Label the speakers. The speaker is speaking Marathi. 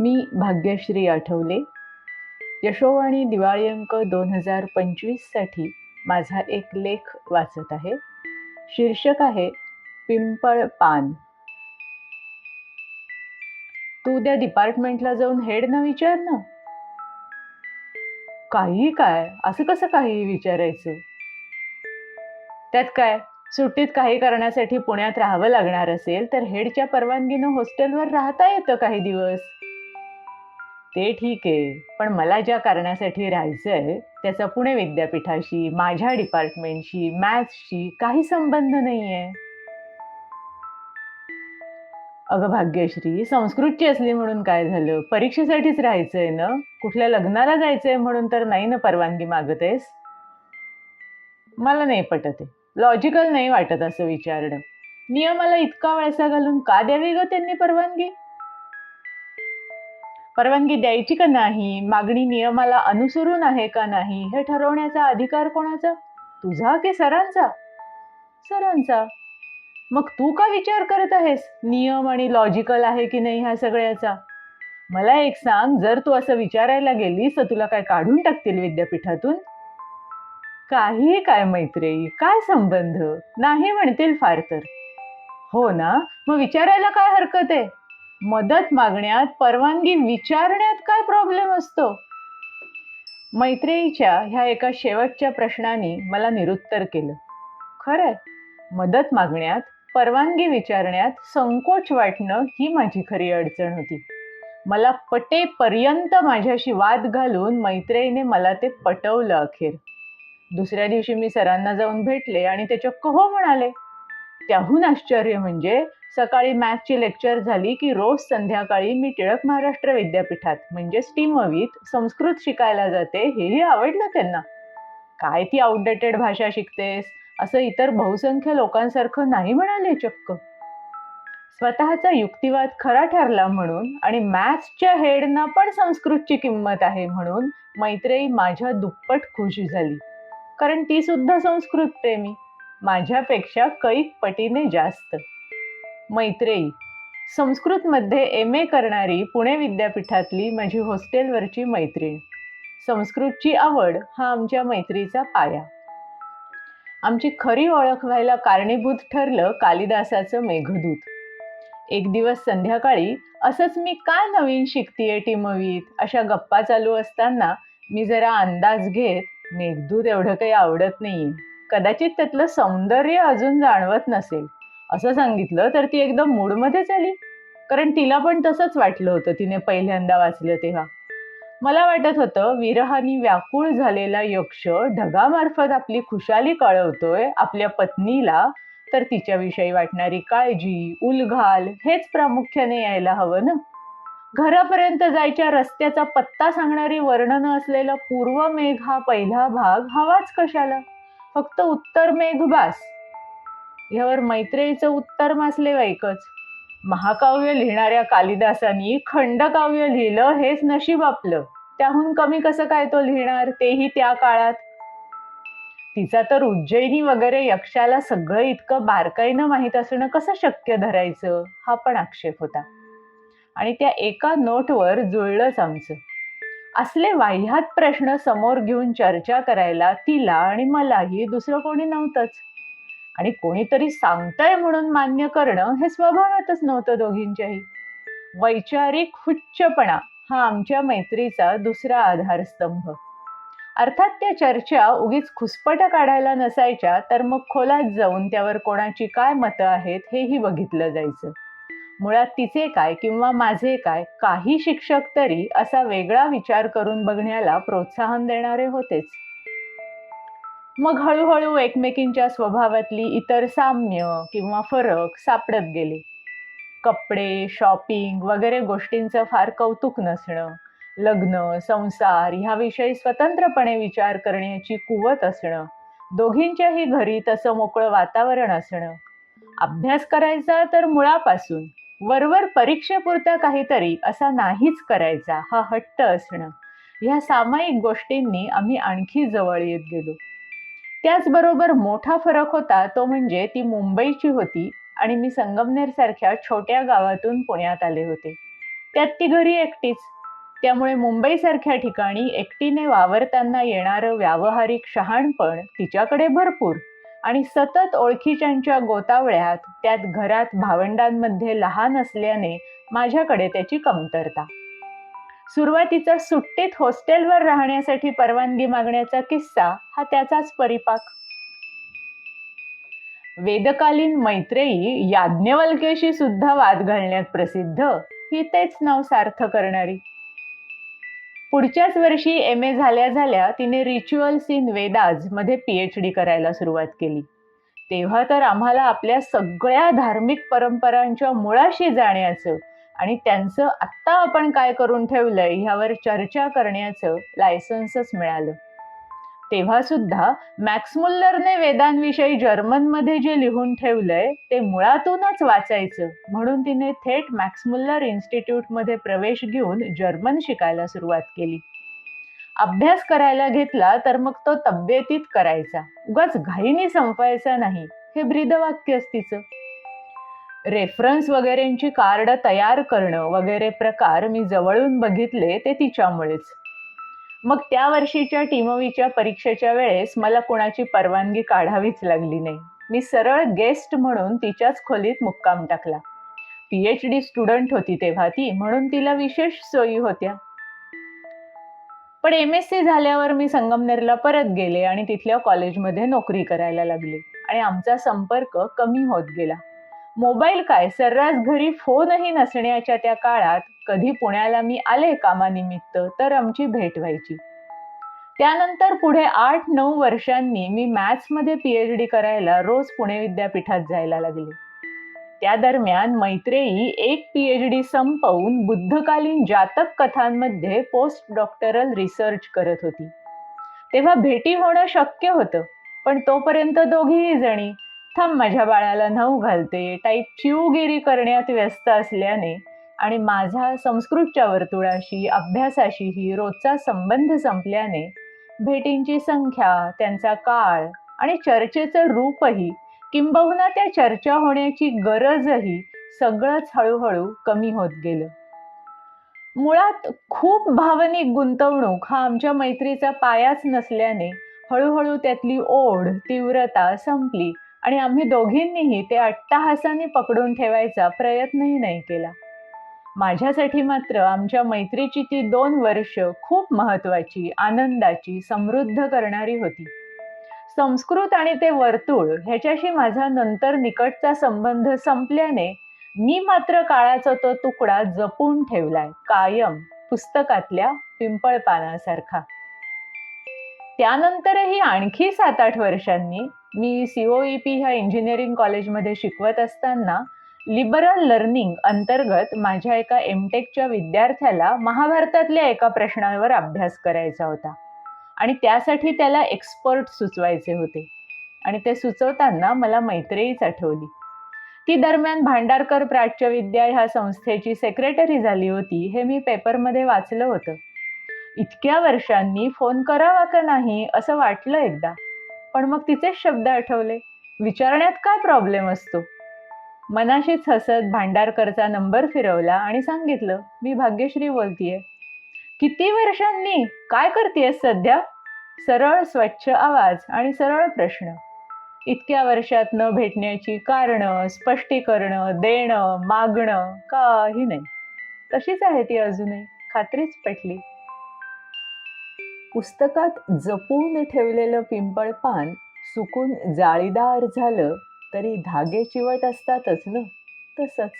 Speaker 1: मी भाग्यश्री आठवले. यशोवाणी दिवाळी अंक दोन हजार पंचवीससाठी माझा एक लेख वाचत आहे. शीर्षक आहे पिंपळ पान. तू उद्या डिपार्टमेंटला जाऊन हेड ना विचार ना. काही काय? असं कसं काही विचारायचं? त्यात काय? सुट्टीत काही करण्यासाठी पुण्यात राहावं लागणार असेल तर हेडच्या परवानगीनं हॉस्टेलवर राहता येतं काही दिवस. ते ठीक आहे पण मला ज्या कारणासाठी राहायचं आहे त्याचा पुणे विद्यापीठाशी माझ्या डिपार्टमेंटशी मॅथ्सशी काही संबंध नाही आहे अगं भाग्यश्री संस्कृतची असली म्हणून काय झालं? परीक्षेसाठीच राहायचंय ना? कुठल्या लग्नाला जायचंय म्हणून तर नाही ना परवानगी मागत आहेस मला नाही पटत आहे लॉजिकल नाही वाटत असं विचारणं. नियमाला इतका वळसा घालून का द्यावी ग त्यांनी परवानगी? परवानगी द्यायची का नाही? मागणी नियमाला अनुसरून आहे का नाही? हे ठरवण्याचा अधिकार कोणाचा? तुझा की सरांचा? सरांचा. मग तू का विचार करत आहेस? नियम आणि लॉजिकल आहे की नाही ह्या सगळ्याचा? मला एक सांग जर तू असं विचारायला गेलीस तर तुला काय काढून टाकतील विद्यापीठातून? काही काय मैत्रेयी काय संबंध? नाही म्हणतील फार तर. हो ना? मग विचारायला काय हरकत आहे? मदत मागण्यात परवानगी विचारण्यात काय प्रॉब्लेम असतो? मैत्रेयीच्या ह्या एका शेवटच्या प्रश्नाने मला निरुत्तर केलं. खरंय मदत मागण्यात परवानगी विचारण्यात संकोच वाटणं ही माझी खरी अडचण होती. मला पटेपर्यंत माझ्याशी वाद घालून मैत्रेयीने मला ते पटवलं अखेर. दुसऱ्या दिवशी मी सरांना जाऊन भेटले आणि ते चक्क हो म्हणाले त्याहून आश्चर्य म्हणजे सकाळी मॅथची लेक्चर झाली की रोज संध्याकाळी मी टिळक महाराष्ट्र विद्यापीठात म्हणजे स्टीमवीत संस्कृत शिकायला जाते हेही आवडलं त्यांना. काय ती आउटडेटेड भाषा शिकतेस? असं इतर बहुसंख्य लोकांसारखं नाही म्हणाले चक्क. स्वतःचा युक्तिवाद खरा ठरला म्हणून आणि मॅथ्सच्या हेडना पण संस्कृतची किंमत आहे म्हणून मैत्रेयी माझ्या दुप्पट खुश झाली. कारण ती सुद्धा संस्कृत प्रेमी माझ्यापेक्षा कैक पटीने जास्त. मैत्रेयी. संस्कृतमध्ये एम ए करणारी पुणे विद्यापीठातली माझी हॉस्टेलवरची मैत्रीण. संस्कृतची आवड हा आमच्या मैत्रीचा पाया. आमची खरी ओळख व्हायला कारणीभूत ठरलं कालिदासाचं मेघदूत. एक दिवस संध्याकाळी असंच मी काय नवीन शिकतीये टीमवीत? अशा गप्पा चालू असताना मी जरा अंदाज घेत मेघदूत एवढं काही आवडत नाही कदाचित त्यातलं सौंदर्य अजून जाणवत नसेल. असं सांगितलं तर ती एकदम मूडमध्येच आली. कारण तिला पण तसंच वाटलं होतं तिने पहिल्यांदा वाचलं तेव्हा. मला वाटत होतं विरहानी व्याकुळ झालेला यक्ष ढगामार्फत आपली खुशाली कळवतोय आपल्या पत्नीला तर तिच्याविषयी वाटणारी काळजी उलघाल हेच प्रामुख्याने यायला हवं ना? घरापर्यंत जायच्या रस्त्याचा पत्ता सांगणारी वर्णनं असलेला पूर्व मेघ हा पहिला भाग हवाच कशाला? फक्त उत्तर मेघभास यावर ह्यावर मैत्रेयीचं उत्तर मासले वाईकच महाकाव्य लिहिणाऱ्या कालिदासांनी खंडकाव्य लिहिलं हेच नशीब आपलं. त्याहून कमी कसं काय तो लिहिणार? तेही त्या काळात. तिचा तर उज्जैनी वगैरे यक्षाला सगळं इतकं बारकाईनं माहीत असणं कसं शक्य धरायचं? हा पण आक्षेप होता. आणि त्या एका नोटवर जुळलंच आमचं. असले वाह्यात प्रश्न समोर घेऊन चर्चा करायला तिला आणि मलाही दुसरं कोणी नव्हतंच. आणि कोणीतरी सांगतंय म्हणून मान्य करणं हे स्वभावातच नव्हतं दोघींच्याही वैचारिक हुच्चपणा हा आमच्या मैत्रीचा दुसरा आधारस्तंभ. अर्थात त्या चर्चा उगीच खुसपट काढायला नसायच्या तर मग खोलात जाऊन त्यावर कोणाची काय मतं आहेत हेही बघितलं जायचं. मुळात तिचे काय किंवा माझे काय काही शिक्षक तरी असा वेगळा विचार करून बघण्याला प्रोत्साहन देणारे होतेच. मग हळूहळू एकमेकींच्या स्वभावातली इतर साम्य किंवा फरक सापडत गेले. कपडे शॉपिंग वगैरे गोष्टींचं फार कौतुक नसणं लग्न संसार ह्याविषयी स्वतंत्रपणे विचार करण्याची कुवत असणं दोघींच्याही घरी तसं मोकळं वातावरण असणं. अभ्यास करायचा तर मुळापासून वरवर परीक्षेपुरता काहीतरी असा नाहीच करायचा हा हट्ट असणं. ह्या सामायिक गोष्टींनी आम्ही आणखी जवळ येत गेलो. त्याचबरोबर मोठा फरक होता तो म्हणजे ती मुंबईची होती आणि मी संगमनेर सारख्या छोट्या गावातून पुण्यात आले होते. त्यात ती घरी एकटीच. त्यामुळे मुंबईसारख्या ठिकाणी एकटीने वावरताना येणारं व्यावहारिक शहाणपण तिच्याकडे भरपूर. आणि सतत ओळखीच्यांच्या गोतावळ्यात त्यात घरात भावंडांमध्ये लहान असल्याने माझ्याकडे त्याची कमतरता. सुरुवातीचा सुट्टीत हॉस्टेलवर राहण्यासाठी परवानगी मागण्याचा किस्सा हा त्याचाच परिपाक. वेदकालीन मैत्रेयी याज्ञवल्केशी सुद्धा वाद घालण्यात प्रसिद्ध ही तेच नाव सार्थ करणारी. पुढच्याच वर्षी एम ए झाल्या झाल्या तिने रिच्युअल्स इन वेदाजमध्ये पी एच डी करायला सुरुवात केली. तेव्हा तर आम्हाला आपल्या सगळ्या धार्मिक परंपरांच्या मुळाशी जाण्याचं आणि त्यांचं आत्ता आपण काय करून ठेवलंय ह्यावर चर्चा करण्याचं लायसन्सच मिळालं. तेव्हा सुद्धा मॅक्समुल्लरने वेदांविषयी जर्मनमध्ये जे लिहून ठेवलंय ते मुळातूनच वाचायचं. म्हणून तिने थेट मॅक्समुल्लर इन्स्टिट्यूटमध्ये प्रवेश घेऊन जर्मन शिकायला सुरुवात केली. अभ्यास करायला घेतला तर मग तो तब्येतीत करायचा. उगाच घाईने संपायचा नाही हे ब्रीदवाक्यच तिचं. रेफरन्स वगैरेंची कार्ड तयार करणं वगैरे प्रकार मी जवळून बघितले ते तिच्यामुळेच. मग त्या वर्षीच्या टीमवीच्या परीक्षेच्या वेळेस मला कोणाची परवानगी काढावीच लागली नाही. मी सरळ गेस्ट म्हणून तिच्याच खोलीत मुक्काम टाकला. पी एच डी स्टुडंट होती तेव्हा ती म्हणून तिला विशेष सोयी होत्या. पण एम एस सी झाल्यावर मी संगमनेरला परत गेले आणि तिथल्या कॉलेजमध्ये नोकरी करायला लागले आणि आमचा संपर्क कमी होत गेला. मोबाईल काय? सर्रास घरी फोनही नसण्याच्या त्या काळात कधी पुण्याला मी आले कामानिमित्त तर आमची भेट व्हायची. त्यानंतर पुढे आठ नऊ वर्षांनी मी मॅथ्समध्ये पी एच डी करायला रोज पुणे विद्यापीठात जायला लागले. त्या दरम्यान मैत्रेयी एक पी एच डी संपवून बुद्धकालीन जातक कथांमध्ये पोस्ट डॉक्टरल रिसर्च करत होती. तेव्हा भेटी होणं शक्य होतं पण तोपर्यंत दोघीही जणी थांब माझ्या बाळाला नऊ घालते टाईप चिवगिरी करण्यात व्यस्त असल्याने आणि माझा संस्कृतच्या वर्तुळाशी अभ्यासाशीही रोजचा संबंध संपल्याने भेटींची संख्या त्यांचा काळ आणि चर्चेचं रूपही किंबहुना त्या चर्चा होण्याची गरजही सगळंच हळूहळू कमी होत गेलं. मुळात खूप भावनिक गुंतवणूक हा आमच्या मैत्रीचा पायाच नसल्याने हळूहळू त्यातली ओढ तीव्रता संपली आणि आम्ही दोघींनीही ते अट्टाहासाने पकडून ठेवायचा प्रयत्नही नाही केला. माझ्यासाठी मात्र आमच्या मैत्रीची ती दोन वर्ष खूप महत्वाची आनंदाची समृद्ध करणारी होती. संस्कृत आणि ते वर्तुळ ह्याच्याशी माझा नंतर निकटचा संबंध संपल्याने मी मात्र काळाचा तो तुकडा जपून ठेवलाय कायम पुस्तकातल्या पिंपळ पानासारखा त्यानंतरही आणखी सात आठ वर्षांनी मी सीओई पी ह्या इंजिनिअरिंग कॉलेजमध्ये शिकवत असताना लिबरल लर्निंग अंतर्गत माझ्या एका एमटेकच्या विद्यार्थ्याला महाभारतातल्या एका प्रश्नावर अभ्यास करायचा होता. आणि त्यासाठी त्याला एक्सपर्ट सुचवायचे होते. आणि ते सुचवताना मला मैत्रेयीच आठवली. ती दरम्यान भांडारकर प्राच्यविद्या ह्या संस्थेची सेक्रेटरी झाली होती हे मी पेपरमध्ये वाचलं होतं. इतक्या वर्षांनी फोन करावा का नाही असं वाटलं एकदा. पण मग तिचेच शब्द आठवले. विचारण्यात काय प्रॉब्लेम असतो? मनाशीच हसत भांडारकरचा नंबर फिरवला आणि सांगितलं मी भाग्यश्री बोलतीये. किती वर्षांनी? काय करतेस सध्या? सरळ स्वच्छ आवाज आणि सरळ प्रश्न. इतक्या वर्षात न भेटण्याची कारणं स्पष्टीकरणं देणं मागणं काही नाही. तशीच आहे ती अजूनही. खात्रीच पटली. पुस्तकात जपून ठेवलेलं पिंपळ पान सुकून जाळीदार झालं तरी धागे चिवट असतातच ना? तसंच.